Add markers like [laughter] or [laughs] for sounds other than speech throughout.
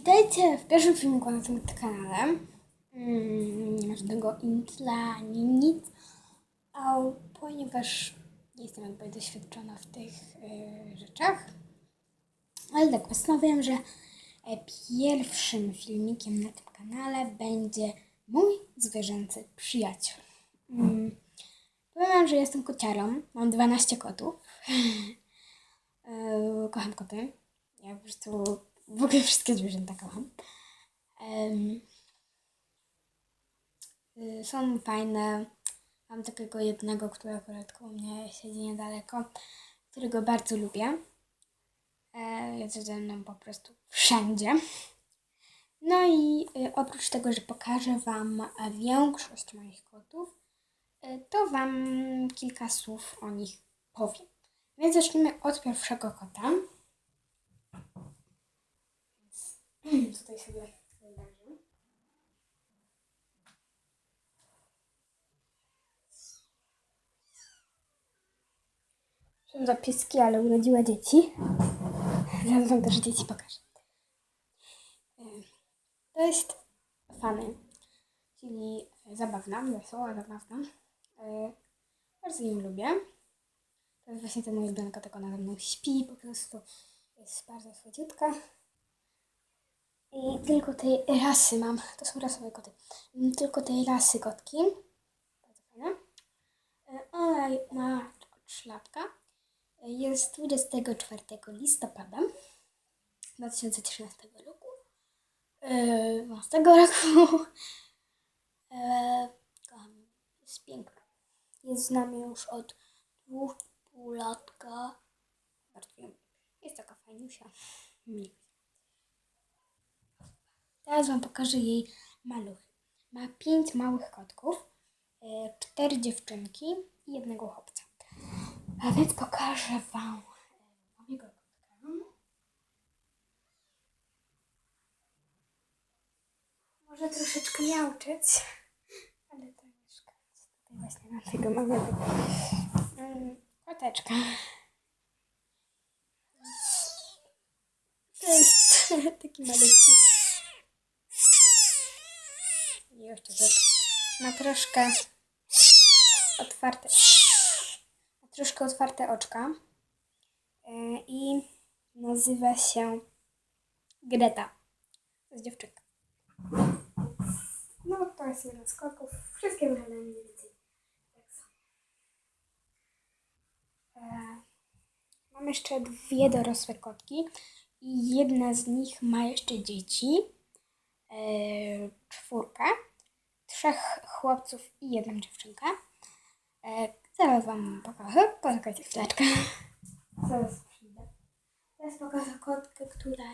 Witajcie w pierwszym filmiku na tym kanale. Mm, Nie ma żadnego intla ani nic, a ponieważ nie jestem jakby doświadczona w tych y, rzeczach. Ale tak, postanowiłam, że e, pierwszym filmikiem na tym kanale będzie mój zwierzęcy przyjaciel. Mm, Powiem, że jestem kociarą, mam 12 kotów. [laughs] E, Kocham koty. Ja po prostu w ogóle wszystkie zwierzęta kocham. Y, są fajne. Mam takiego jednego, który akurat koło mnie siedzi niedaleko, którego bardzo lubię. E, Jest ze mną po prostu wszędzie. No i y, oprócz tego, że pokażę Wam większość moich kotów, y, to Wam kilka słów o nich powiem. Więc zacznijmy od pierwszego kota. Tutaj sobie wydarzę. Są za pieski, ale urodziła dzieci. Zaraz wam też dzieci pokażę. E, To jest Fany, czyli zabawna, wesoła, zabawna. E, Bardzo ją lubię. To jest właśnie ten mój ulubiony kotek, ona ze mną śpi, po prostu jest bardzo słodziutka. I tylko tej rasy mam. To są rasowe koty. Mm, Tylko tej rasy kotki. Bardzo fajne. E, Ona ma szlapka. E, Jest 24 listopada 2013 roku. E, 12 roku. E, kocham. Jest piękna. Jest z nami już od dwóch pół latka. Bardzo. Jest taka fajniusia. Miła. Teraz Wam pokażę jej maluchy. Ma pięć małych kotków, e, cztery dziewczynki i jednego chłopca. A więc pokażę Wam e, mojego kotka. Może troszeczkę miauczyć, ale to nie szkodzi. Tutaj właśnie mam tego małego mm, koteczka. To jest taki malutki. I jeszcze. Ma troszkę otwarte. Ma troszkę otwarte oczka. E, I nazywa się Greta. To jest dziewczynka. No to jest jeden z kotów. Wszystkie wyglądają mniej więcej tak. E, Mam jeszcze dwie dorosłe kotki i jedna z nich ma jeszcze dzieci. E, czwórkę, trzech chłopców i jedną dziewczynkę. E, zaraz Wam pokażę. Poczekajcie chwileczkę. Zaraz przyjdę. Teraz pokażę kotkę, która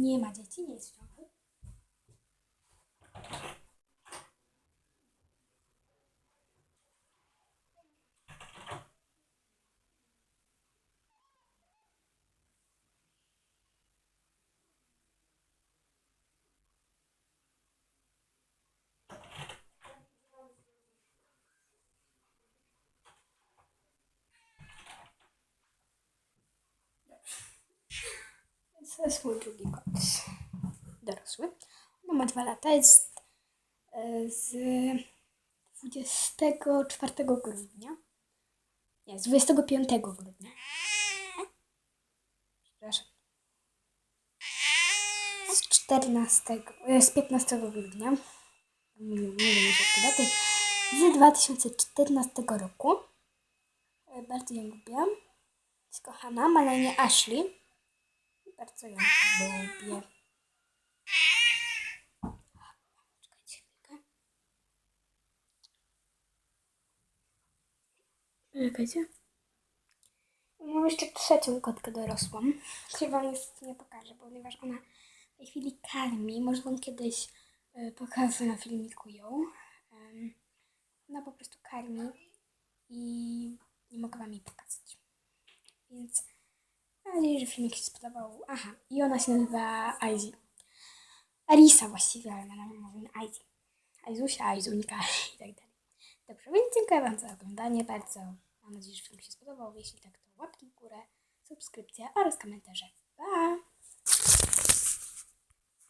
nie ma dzieci, nie jest w. To jest mój drugi kot. Dorosły. Ona ma dwa lata. Jest e, z 24 grudnia. Nie, z 25 grudnia. Przepraszam. Z 14, e, z 15 grudnia. Nie, wiem już jak to daty. Z 2014 roku. E, Bardzo ją lubię. Jest kochana, ma na imię Ashley. Bardzo ją lubię. Czekajcie. Mam jeszcze trzecią kotkę dorosłą, której wam niestety nie pokażę, ponieważ ona w tej chwili karmi. Może wam kiedyś y, pokażę na filmiku ją. Em, ona po prostu karmi i nie mogę wam jej pokazać. Więc mam nadzieję, że filmik się spodobał. Aha, i ona się nazywa Aizy. Arisa właściwie, ale na mówimy Aizy. Aizusia, Aizuńka i tak dalej. Dobrze, więc dziękuję Wam za oglądanie bardzo. Mam nadzieję, że film się spodobał. Jeśli tak, to łapki w górę, subskrypcja oraz komentarze.